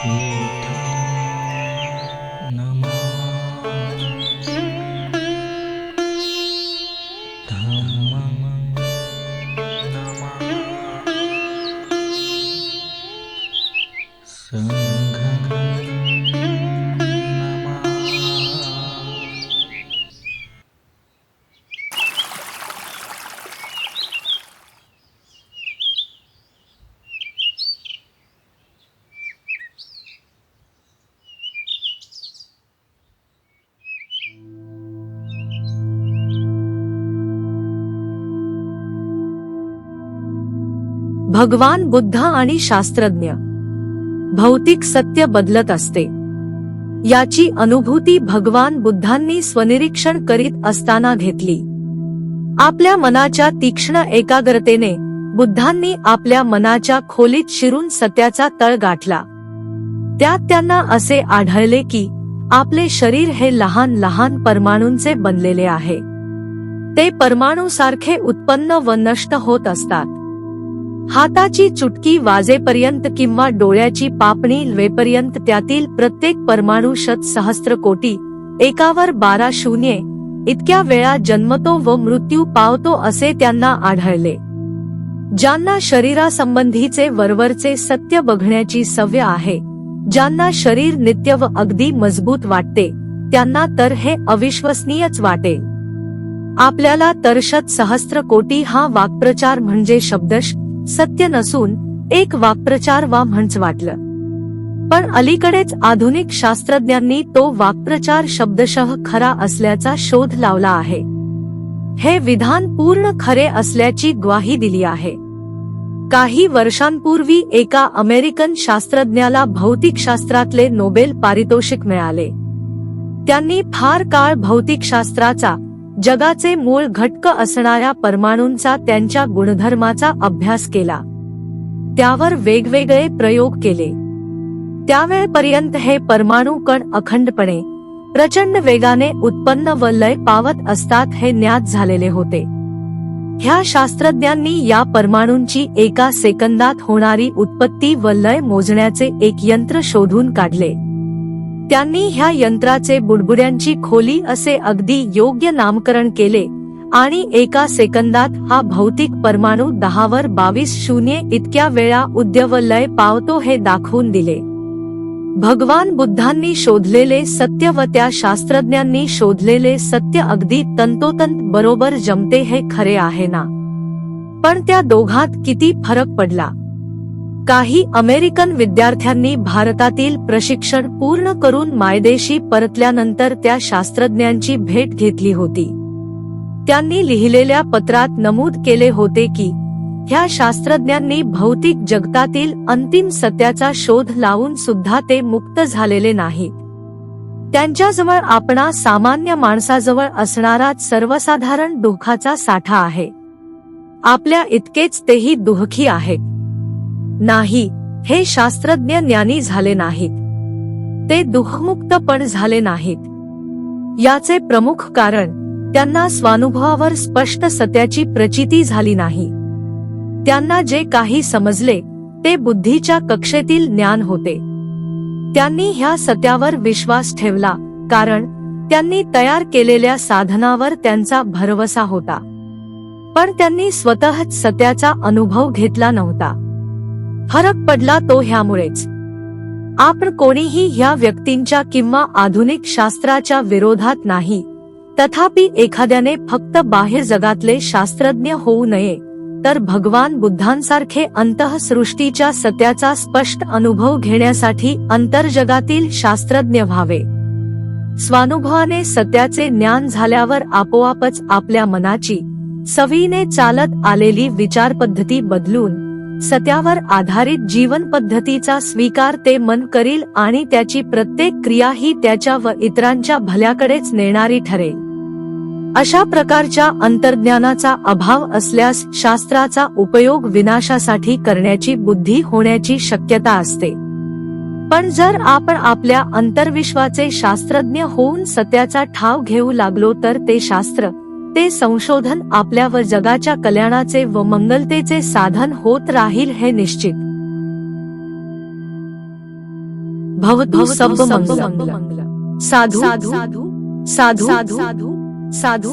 ブート生 भगवान बुद्ध आणि शास्त्रज्ञ. भौतिक सत्य बदलत असते. याची अनुभूती भगवान बुद्धांनी स्वनिरीक्षण करीत असताना घेतली. आपल्या मनाच्या तीक्ष्ण एकाग्रतेने बुद्धांनी आपल्या मनाच्या खोलीत शिरून सत्याचा तळ गाठला. त्यात त्यांना असे आढळले की आपले शरीर हे लहान लहान परमाणूंचे बनलेले आहे. ते परमाणू सारखे उत्पन्न व नष्ट होत असतात. हाताची चुटकी वाजेपर्यंत किंवा डोळ्याची पापणी वेपर्यंत त्यातील प्रत्येक परमाणू शत सहस्त्र कोटी एकावर बारा शून्ये इतक्या वेळा जन्मतो व मृत्यू पावतो असे त्यांना आढळले. ज्यांना शरीरासंबंधीचे वरवरचे सत्य बघण्याची सवय आहे ज्यांना शरीर नित्य व अगदी मजबूत वाटते त्यांना तर हे अविश्वसनीयच वाटेल. आपल्याला तरशत सहस्त्र कोटी हा वाक्प्रचार म्हणजे शब्दश सत्य नसून एक वाक्प्रचार वा म्हणच वाटलं. पण अलीकडेच आधुनिक शास्त्रज्ञांनी तो वाक्प्रचार शब्दशः खरा असल्याचा शोध लावला आहे. हे विधान पूर्ण खरे असल्याची ग्वाही दिली आहे. काही वर्षांपूर्वी एका अमेरिकन शास्त्रज्ञाला भौतिकशास्त्रातले नोबेल पारितोषिक मिळाले. त्यांनी फार काळ भौतिकशास्त्राचा जगाचे मूळ घटक असणाऱ्या परमाणूंचा त्यांच्या गुणधर्माचा अभ्यास केला. त्यावर वेगवेगळे प्रयोग केले. त्यावेळपर्यंत हे परमाणू कण अखंडपणे प्रचंड वेगाने उत्पन्न व लय पावत असतात हे ज्ञात झालेले होते. ह्या शास्त्रज्ञांनी या परमाणूंची एका सेकंदात होणारी उत्पत्ती व लय मोजण्याचे एक यंत्र शोधून काढले. त्यांनी ह्या यंत्राचे बुडबुड्यांची खोली असे अगदी योग्य नामकरण केले आणि एका सेकंदात हा भौतिक परमाणू दहावर बावीस शून्य इतक्या वेळा उद्यवलय पावतो हे दाखवून दिले. भगवान बुद्धांनी शोधलेले सत्य व त्या शास्त्रज्ञांनी शोधलेले सत्य अगदी तंतोतंत बरोबर जमते हे खरे आहे ना? पण त्या दोघात किती फरक पडला? काही अमेरिकन विद्यार्थ्यांनी भारतातील प्रशिक्षण पूर्ण करून मायदेशी परतल्यानंतर त्या शास्त्रज्ञांची भेट घेतली होती. त्यांनी लिहिलेल्या पत्रात नमूद केले होते की ह्या शास्त्रज्ञांनी भौतिक जगतातील अंतिम सत्याचा शोध लावून सुद्धा ते मुक्त झालेले नाहीत. त्यांच्याजवळ आपणा सामान्य माणसाजवळ असणारा सर्वसाधारण दुःखाचा साठा आहे. आपल्या इतकेच तेही दुःखी आहेत. नाही हे शास्त्रज्ञ ज्ञानी झाले नाहीत. ते दुःखमुक्त पण झाले नाहीत. याचे प्रमुख कारण त्यांना स्वानुभवावर स्पष्ट सत्याची प्रचिती झाली नाही. त्यांना जे काही समजले ते बुद्धीच्या कक्षेतील ज्ञान होते. त्यांनी ह्या सत्यावर विश्वास ठेवला कारण त्यांनी तयार केलेल्या साधनावर त्यांचा भरवसा होता. पण त्यांनी स्वतःच सत्याचा अनुभव घेतला नव्हता. फरक पडला तो ह्यामुळेच. आपण कोणीही ह्या व्यक्तींच्या किंवा आधुनिक शास्त्राच्या विरोधात नाही. तथापि एखाद्याने फक्त बाहेर जगातले शास्त्रज्ञ होऊ नये तर भगवान बुद्धांसारखे अंतःसृष्टीच्या सत्याचा स्पष्ट अनुभव घेण्यासाठी अंतर्जगातील शास्त्रज्ञ व्हावे. स्वानुभवाने सत्याचे ज्ञान झाल्यावर आपोआपच आपल्या मनाची सवीने चालत आलेली विचारपद्धती बदलून सत्यावर आधारित जीवन पद्धतीचा स्वीकार ते मन करील आणि त्याची प्रत्येक क्रिया ही त्याच्या व इतरांच्या भल्याकडेच नेणारी ठरेल. अशा प्रकारच्या अंतर्ज्ञानाचा अभाव असल्यास शास्त्राचा उपयोग विनाशासाठी करण्याची बुद्धी होण्याची शक्यता असते. पण जर आपण आपल्या अंतर्विश्वाचे शास्त्रज्ञ होऊन सत्याचा ठाव घेऊ लागलो तर ते शास्त्र ते संशोधन आपल्या व जगाच्या कल्याणाचे व मंगलतेचे साधन होत राहील हे निश्चित. भवतु सब मंगल. साधू साधू साधू साधू साधू साधू